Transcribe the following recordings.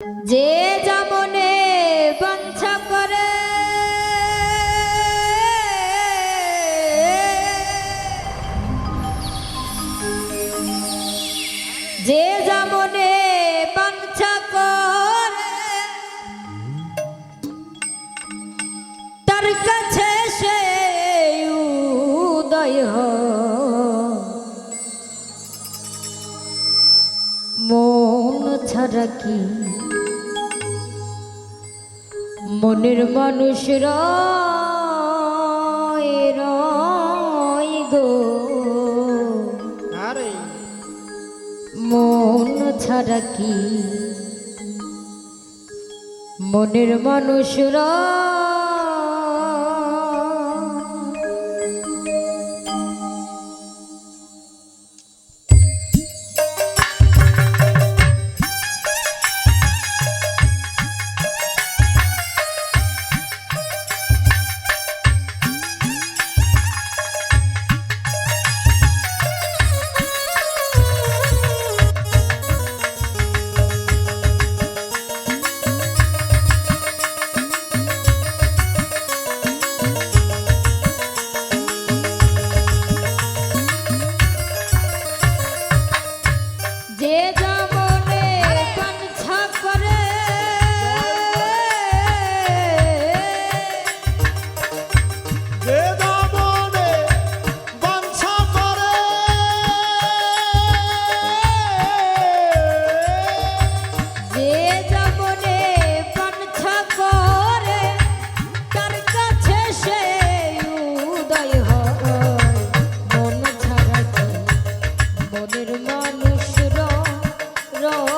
যে যেমনে কি? মনের মানুষের গো। হ্যাঁ মন ছাড়া কি? মনের মানুষরা রো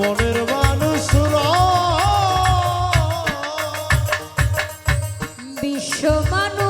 মনের বিশ্ব মানুষ